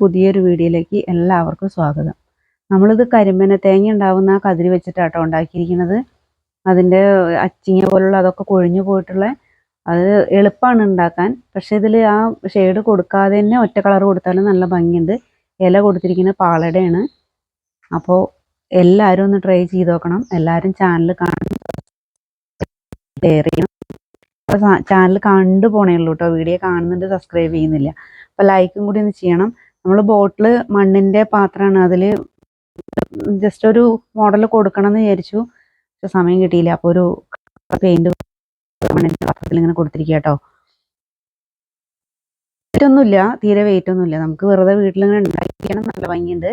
പുതിയൊരു വീഡിയോയിലേക്ക് എല്ലാവർക്കും സ്വാഗതം. നമ്മളിത് കരിമ്പന തേങ്ങ ഉണ്ടാവുന്ന ആ കതിരി വെച്ചിട്ടാട്ടോ ഉണ്ടാക്കിയിരിക്കുന്നത്. അതിന്റെ അച്ചിങ്ങ പോലുള്ള അതൊക്കെ കൊഴിഞ്ഞു പോയിട്ടുള്ള അത് എളുപ്പമാണ് ഉണ്ടാക്കാൻ. പക്ഷേ ഇതിൽ ആ ഷെയ്ഡ് കൊടുക്കാതെ തന്നെ ഒറ്റ കളർ കൊടുത്താലും നല്ല ഭംഗിയുണ്ട്. ഇല കൊടുത്തിരിക്കുന്ന പാളടയാണ്. അപ്പോൾ എല്ലാവരും ഒന്ന് ട്രൈ ചെയ്ത് നോക്കണം. എല്ലാവരും ചാനൽ കാണുന്നു ഷെയർ ചെയ്യണം ചാനൽ കണ്ടു പോണേ ഉള്ളൂ കേട്ടോ വീഡിയോ കാണുന്നുണ്ട് സബ്സ്ക്രൈബ് ചെയ്യുന്നില്ല. അപ്പോൾ ലൈക്കും കൂടി ഒന്ന് ചെയ്യണം. നമ്മൾ ബോട്ടിൽ മണ്ണിന്റെ പാത്രമാണ് അതിൽ ജസ്റ്റ് ഒരു മോഡൽ കൊടുക്കണം എന്ന് വിചാരിച്ചു. പക്ഷെ സമയം കിട്ടിയില്ല. അപ്പോൾ ഒരു പെയിന്റ് മണ്ണിന്റെ പാത്രത്തിൽ ഇങ്ങനെ കൊടുത്തിരിക്കുക കേട്ടോ വെയിറ്റൊന്നുമില്ല തീരെ വെയിറ്റ് ഒന്നുമില്ല. നമുക്ക് വെറുതെ വീട്ടിലിങ്ങനെ ഉണ്ടാക്കിയാണ് നല്ല ഭംഗിയുണ്ട്.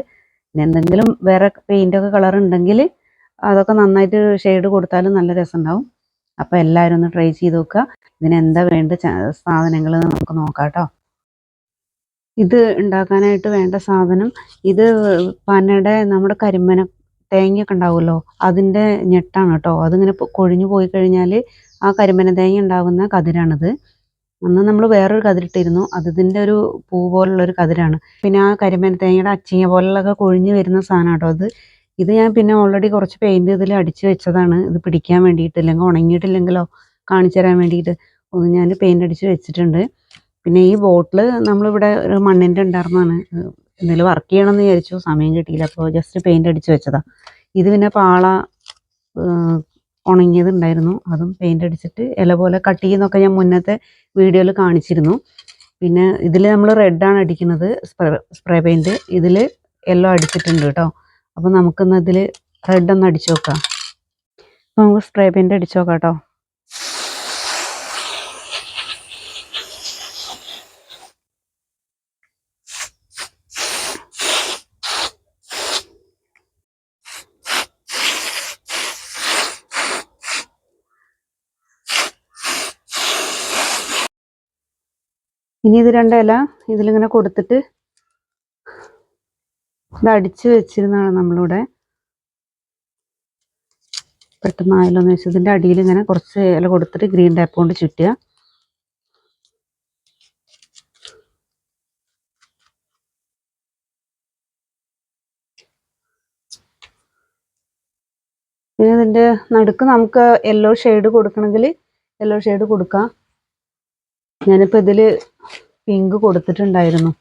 പിന്നെ എന്തെങ്കിലും വേറെ ഒക്കെ കളർ ഉണ്ടെങ്കിൽ അതൊക്കെ നന്നായിട്ട് ഷെയ്ഡ് കൊടുത്താലും നല്ല രസം ഉണ്ടാവും അപ്പോൾ എല്ലാവരും ഒന്ന് ട്രൈ ചെയ്ത് നോക്കുക. ഇതിന് എന്താ വേണ്ട സാധനങ്ങൾ നമുക്ക് നോക്കാം കേട്ടോ ഇത് ഉണ്ടാക്കാനായിട്ട് വേണ്ട സാധനം ഇത് പനയുടെ നമ്മുടെ കരിമ്പന തേങ്ങയൊക്കെ ഉണ്ടാവുമല്ലോ അതിന്റെ ഞെട്ടാണ് കേട്ടോ. അതിങ്ങനെ കൊഴിഞ്ഞു പോയി കഴിഞ്ഞാൽ ആ കരിമന തേങ്ങ ഉണ്ടാകുന്ന കതിരാണിത്. അന്ന് നമ്മൾ വേറൊരു കതിരിട്ടിരുന്നു. അത് ഇതിന്റെ ഒരു പൂ പോലുള്ള ഒരു കതിരാണ്. പിന്നെ ആ കരിമന തേങ്ങയുടെ അച്ചിങ്ങ പോലുള്ളതൊക്കെ കൊഴിഞ്ഞു വരുന്ന സാധനം കേട്ടോ അത്. ഇത് ഞാൻ പിന്നെ ഓൾറെഡി കുറച്ച് പെയിന്റ് ഇതിൽ അടിച്ച് വെച്ചതാണ്. ഇത് പിടിക്കാൻ വേണ്ടിയിട്ട് ഇല്ലെങ്കിൽ ഉണങ്ങിയിട്ടില്ലെങ്കിലോ കാണിച്ചു തരാൻ വേണ്ടിയിട്ട്. ഒന്ന് ഞാൻ പെയിന്റ് അടിച്ച് വെച്ചിട്ടുണ്ട്. പിന്നെ ഈ ബോട്ടിൽ നമ്മളിവിടെ ഒരു മണ്ണിന്റെ ഉണ്ടായിരുന്നതാണ് എന്തെങ്കിലും വർക്ക് ചെയ്യണമെന്ന് വിചാരിച്ചു സമയം കിട്ടിയില്ല. അപ്പോൾ ജസ്റ്റ് പെയിന്റ് അടിച്ച് വെച്ചതാ. ഇത് പിന്നെ പാള ഉണങ്ങിയതുണ്ടായിരുന്നു. അതും പെയിന്റ് അടിച്ചിട്ട് ഇല പോലെ കട്ട് ചെയ്യുന്നൊക്കെ ഞാൻ മുന്നത്തെ വീഡിയോയിൽ കാണിച്ചിരുന്നു. പിന്നെ ഇതിൽ നമ്മൾ റെഡാണ് അടിക്കുന്നത് സ്പ്രേ സ്പ്രേ പെയിന്റ് ഇതിൽ യെല്ലോ അടിച്ചിട്ടുണ്ട് കേട്ടോ അപ്പോൾ നമുക്കിന്ന് ഇതിൽ റെഡ് ഒന്ന് അടിച്ചു നോക്കാം. നമുക്ക് സ്പ്രേ പെയിന്റ് അടിച്ചു നോക്കാം കേട്ടോ ഇനി ഇത് രണ്ട് ഇല ഇതിലിങ്ങനെ കൊടുത്തിട്ട് ഇത് അടിച്ച് വെച്ചിരുന്നതാണ് നമ്മളിവിടെ. പെട്ടെന്ന് ആയല്ലോ വെച്ചാൽ ഇതിന്റെ അടിയിൽ ഇങ്ങനെ കുറച്ച് ഇല കൊടുത്തിട്ട് ഗ്രീൻ ടാപ്പ് കൊണ്ട് ചുറ്റുക. പിന്നെ ഇതിന്റെ നടുക്ക് നമുക്ക് യെല്ലോ ഷെയ്ഡ് കൊടുക്കണമെങ്കിൽ യെല്ലോ ഷെയ്ഡ് കൊടുക്കാം. ഞാനിപ്പോൾ ഇതിൽ പിങ്ക് കൊടുത്തിട്ടുണ്ടായിരുന്നു.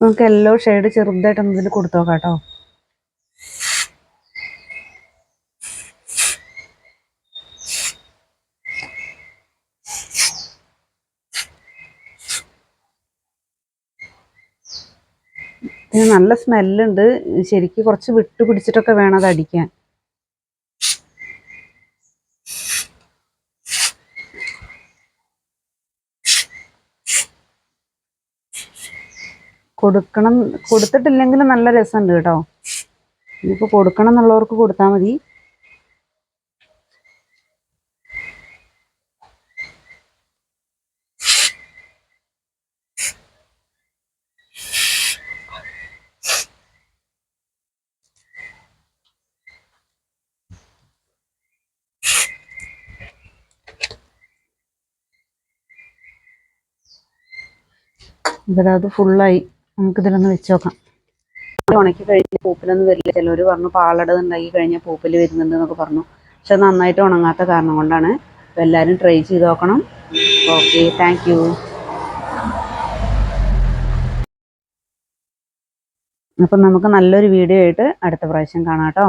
നമുക്ക് എല്ലോ ഷെയ്ഡ് ചെറുതായിട്ട് ഇതിൽ കൊടുത്തോക്കാട്ടോ കേട്ടോ. ഇതിന് നല്ല സ്മെല്ലുണ്ട് ശരിക്കും കുറച്ച് വിട്ട് പിടിച്ചിട്ടൊക്കെ വേണം അത് അടിക്കാൻ. കൊടുക്കണം. കൊടുത്തിട്ടില്ലെങ്കിൽ നല്ല രസമുണ്ട് കേട്ടോ. ഇനിയിപ്പോൾ കൊടുക്കണം എന്നുള്ളവർക്ക് കൊടുത്താൽ മതി. ഇവിടെ അത് ഫുള്ളായി നമുക്കിതിലൊന്ന് വെച്ച് നോക്കാം ഉണക്കി കഴിഞ്ഞ് പൂപ്പിലൊന്നും വരില്ല? ചിലർ പറഞ്ഞു പാലട ഉണ്ടാക്കി കഴിഞ്ഞാൽ പൂപ്പിൽ വരുന്നുണ്ട് എന്നൊക്കെ പറഞ്ഞു. പക്ഷെ നന്നായിട്ട് ഉണങ്ങാത്ത കാരണം കൊണ്ടാണ് അപ്പോൾ എല്ലാവരും ട്രൈ ചെയ്ത് നോക്കണം. ഓക്കെ താങ്ക് അപ്പം നമുക്ക് നല്ലൊരു വീഡിയോ ആയിട്ട് അടുത്ത പ്രാവശ്യം കാണാം കേട്ടോ.